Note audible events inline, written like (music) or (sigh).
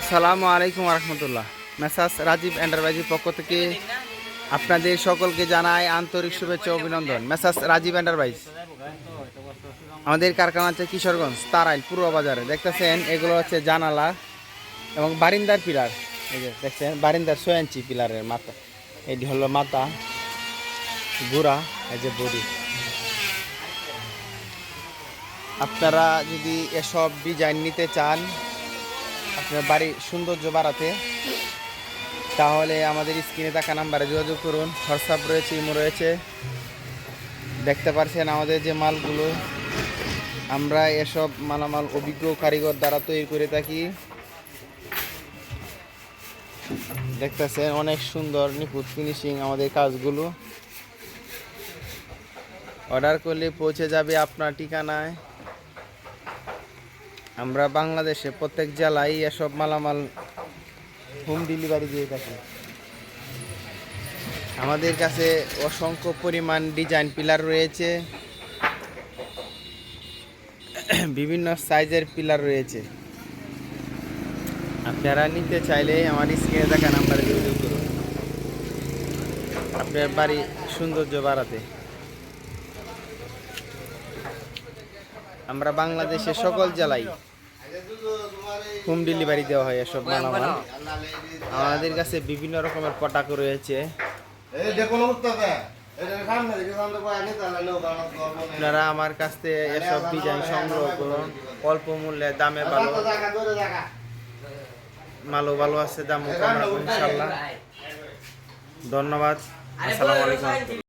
আসসালামু আলাইকুম রহমতুল্লাহ মেসাস রাজীব এন্টারপ্রাইজের পক্ষ থেকে আপনাদের সকলকে জানাই আন্তরিক শুভেচ্ছা অভিনন্দন। Messrs Rajiv enterprise. আমাদের কারখানা হচ্ছে কিশোরগঞ্জ, তারাইল, পূর্ব বাজারে। দেখতেছেন, এগুলো হচ্ছে জানালা এবং বারিন্দার পিলার। এই যে দেখছেন, বারিন্দার ছয় ইঞ্চি পিলারের মাথা। এটি হলো মাথা, গুড়া, এই যে বডি। আপনারা যদি এসব ডিজাইন নিতে চান আপনার বাড়ির সৌন্দর্য বাড়াতে, তাহলে আমাদের স্ক্রিনে থাকা নাম্বারে যোগাযোগ করুন। হোয়াটসঅ্যাপ রয়েছে, ইমো রয়েছে। দেখতে পারছেন আমাদের যে মালগুলো। আমরা এসব মালামাল অভিজ্ঞ কারিগর দ্বারা তৈরি করে থাকি। দেখতেছেন অনেক সুন্দর, নিখুঁত ফিনিশিং আমাদের কাজগুলো। অর্ডার করলে পৌঁছে যাবে আপনার ঠিকানায়। আমরা বাংলাদেশে প্রত্যেক জেলায় এসব মালামাল হোম ডেলিভারি দিয়ে থাকি। আমাদের কাছে অসংখ্য পরিমাণ ডিজাইন পিলার রয়েছে। (clears throat) বিভিন্ন সাইজের পিলার রয়েছে। আপনারা নিতে চাইলে আমার স্ক্রিনে দেখা নাম্বারে যোগাযোগ করুন। আপনার বাড়ি সৌন্দর্য বাড়াতে। আমরা বাংলাদেশের সকল জেলায় হোম ডেলিভারি দেওয়া হয় এসব মালামাল। আমাদের কাছে বিভিন্ন রকমের পটাকো রয়েছে। আপনারা আমার কাছ থেকে এসব ডিজাইন সংগ্রহ করুন। অল্প মূল্যে দামে ভালো। মালও ভালো আছে দামও কম ইনশাল্লাহ। ধন্যবাদ। আসসালামু আলাইকুম।